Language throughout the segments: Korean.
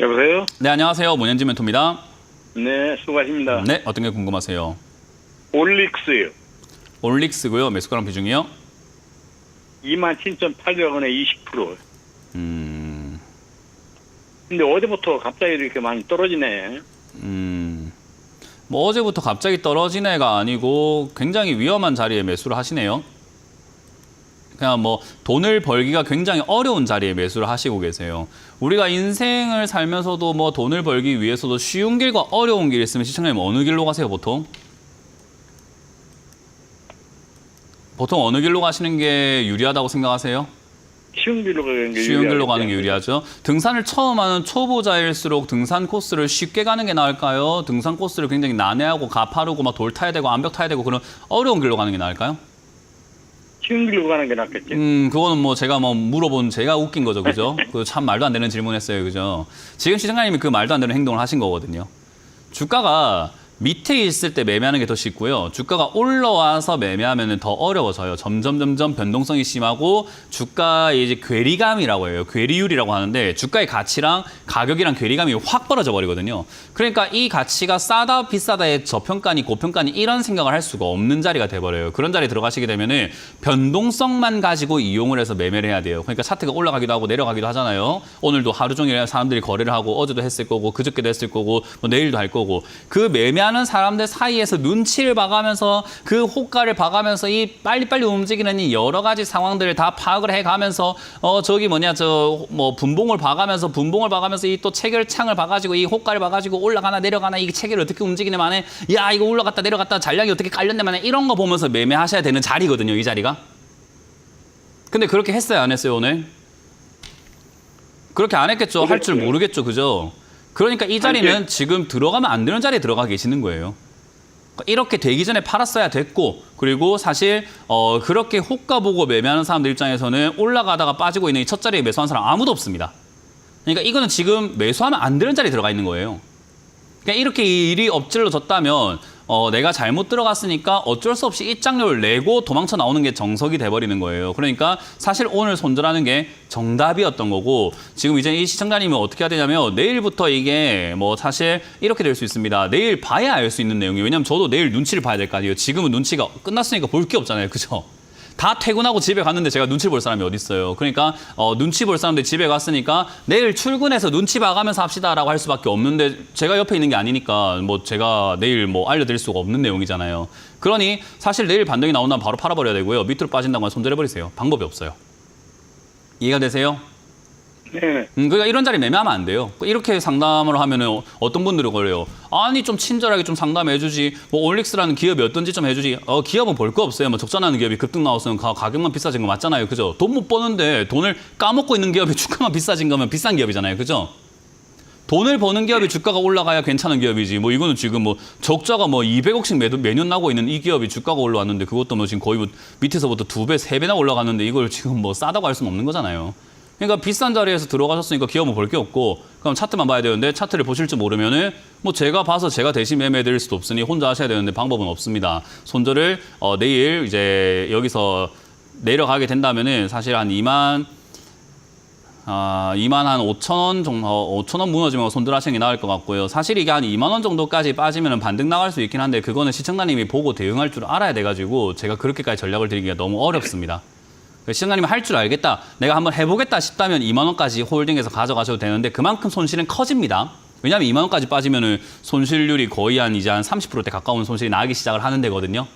여보세요? 네, 안녕하세요. 문현지 멘토입니다. 네, 수고하십니다. 네, 어떤 게 궁금하세요? 올릭스요. 올릭스고요. 매수가랑 비중이요? 27,800원에 20%. 음, 근데 어제부터 갑자기 이렇게 많이 떨어지네. 음. 뭐 어제부터 갑자기 떨어진 애가 아니고 굉장히 위험한 자리에 매수를 하시네요. 그냥 뭐 돈을 벌기가 굉장히 어려운 자리에 매수를 하시고 계세요. 우리가 인생을 살면서도 뭐 돈을 벌기 위해서도 쉬운 길과 어려운 길 있으면 시청자님 어느 길로 가세요, 보통? 보통 어느 길로 가시는 게 유리하다고 생각하세요? 쉬운 길로 가는 게 쉬운 길로. 가는 게 유리하죠. 등산을 처음 하는 초보자일수록 등산 코스를 쉽게 가는 게 나을까요? 등산 코스를 굉장히 난해하고 가파르고 막 돌 타야 되고 암벽 타야 되고 그런 어려운 길로 가는 게 나을까요? 쉬운 길로 가는 게 낫겠지. 음, 그거는 뭐 제가 뭐 물어본 제가 웃긴 거죠, 그죠? 그 참 말도 안 되는 질문했어요, 그죠? 지금 시장님이 그 말도 안 되는 행동을 하신 거거든요. 주가가 밑에 있을 때 매매하는 게 더 쉽고요. 주가가 올라와서 매매하면 더 어려워져요. 점점 점점 변동성이 심하고 주가의 이제 괴리감이라고 해요. 괴리율이라고 하는데 주가의 가치랑 가격이랑 괴리감이 확 벌어져 버리거든요. 그러니까 이 가치가 싸다 비싸다의 저평가니 고평가니 이런 생각을 할 수가 없는 자리가 돼 버려요. 그런 자리에 들어가시게 되면은 변동성만 가지고 이용을 해서 매매를 해야 돼요. 그러니까 차트가 올라가기도 하고 내려가기도 하잖아요. 오늘도 하루 종일 사람들이 거래를 하고 어제도 했을 거고 그저께도 했을 거고 뭐 내일도 할 거고 그 매매 하는 사람들 사이에서 눈치를 봐가면서 그 호가를 봐가면서 이 빨리빨리 움직이는 이 여러 가지 상황들을 다 파악을 해가면서 어 저기 뭐냐 저 뭐 분봉을 봐가면서 분봉을 봐가면서 이 또 체결창을 봐가지고 이 호가를 봐가지고 올라가나 내려가나 이 체결이 어떻게 움직이네 만에 야 이거 올라갔다 내려갔다 잔량이 어떻게 깔렸네 만에 이런 거 보면서 매매하셔야 되는 자리거든요 이 자리가. 근데 그렇게 했어요 안 했어요 오늘? 그렇게 안 했겠죠. 할 줄. 모르겠죠 그죠 그러니까 이 자리는 지금 들어가면 안 되는 자리에 들어가 계시는 거예요 이렇게 되기 전에 팔았어야 됐고 그리고 사실 어 그렇게 호가 보고 매매하는 사람들 입장에서는 올라가다가 빠지고 있는 이 첫 자리에 매수한 사람 아무도 없습니다. 그러니까 이거는 지금 매수하면 안 되는 자리에 들어가 있는 거예요. 그러니까 이렇게 일이 엎질러졌다면 어, 내가 잘못 들어갔으니까 어쩔 수 없이 입장료를 내고 도망쳐 나오는 게 정석이 돼버리는 거예요. 그러니까 사실 오늘 손절하는 게 정답이었던 거고 지금 이제 이 시청자님은 어떻게 해야 되냐면 내일부터 이게 뭐 사실 이렇게 될 수 있습니다. 내일 봐야 알 수 있는 내용이에요. 왜냐면 저도 내일 눈치를 봐야 될 거 아니에요. 지금은 눈치가 끝났으니까 볼 게 없잖아요. 그죠? 다 퇴근하고 집에 갔는데 제가 눈치 볼 사람이 어디 있어요. 그러니까 어, 눈치 볼 사람들 집에 갔으니까 내일 출근해서 눈치 봐가면서 합시다라고 할 수밖에 없는데 제가 옆에 있는 게 아니니까 뭐 제가 내일 뭐 알려드릴 수가 없는 내용이잖아요. 그러니 사실 내일 반등이 나온다면 바로 팔아버려야 되고요. 밑으로 빠진다고 손절해버리세요. 방법이 없어요. 이해가 되세요? 네. 음, 그러니까 이런 자리 매매하면 안 돼요. 이렇게 상담을 하면은 어떤 분들이 그래요. 아니 좀 친절하게 좀 상담해주지. 뭐 올릭스라는 기업이 어떤지 좀 해주지. 어 기업은 볼 거 없어요. 뭐 적자나는 기업이 급등 나왔으면 가, 가격만 비싸진 거 맞잖아요. 그죠? 돈 못 버는데 돈을 까먹고 있는 기업이 주가만 비싸진 거면 비싼 기업이잖아요. 그죠? 돈을 버는 기업이 주가가 올라가야 괜찮은 기업이지. 뭐 이거는 지금 뭐 적자가 뭐 200억씩 매, 매년 나고 있는 이 기업이 주가가 올라왔는데 그것도 뭐 지금 거의 뭐 밑에서부터 두 배, 세 배나 올라갔는데 이걸 지금 뭐 싸다고 할 수는 없는 거잖아요. 그러니까 비싼 자리에서 들어가셨으니까 기업은 볼 게 없고 그럼 차트만 봐야 되는데 차트를 보실 줄 모르면은 뭐 제가 봐서 제가 대신 매매 드릴 수도 없으니 혼자 하셔야 되는데 방법은 없습니다. 손절을 어, 내일 이제 여기서 내려가게 된다면은 사실 한 2만 아, 2만 한 5천 원 정도, 어, 5천 원 무너지면 손절하시는 게 나을 것 같고요. 사실 이게 한 2만 원 정도까지 빠지면 반등 나갈 수 있긴 한데 그거는 시청자님이 보고 대응할 줄 알아야 돼가지고 제가 그렇게까지 전략을 드리기가 너무 어렵습니다. 시청자님이 할줄 알겠다, 내가 한번 해보겠다 싶다면 2만 원까지 홀딩해서 가져가셔도 되는데 그만큼 손실은 커집니다. 왜냐하면 2만 원까지 빠지면은 손실률이 거의 한 이제 한 30%대 가까운 손실이 나기 시작을 하는 데거든요.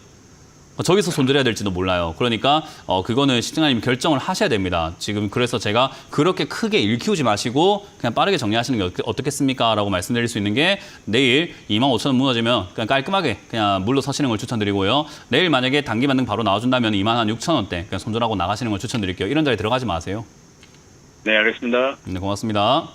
저기서 손절해야 될지도 몰라요. 그러니까 어 그거는 시청자님이 결정을 하셔야 됩니다. 지금 그래서 제가 그렇게 크게 일 키우지 마시고 그냥 빠르게 정리하시는 게 어떻- 어떻겠습니까? 라고 말씀드릴 수 있는 게 내일 2만 5천 원 무너지면 그냥 깔끔하게 그냥 물러 서시는 걸 추천드리고요. 내일 만약에 단기 반등 바로 나와준다면 2만 한 6천 원대 그냥 손절하고 나가시는 걸 추천드릴게요. 이런 자리 들어가지 마세요. 네, 알겠습니다. 네, 고맙습니다.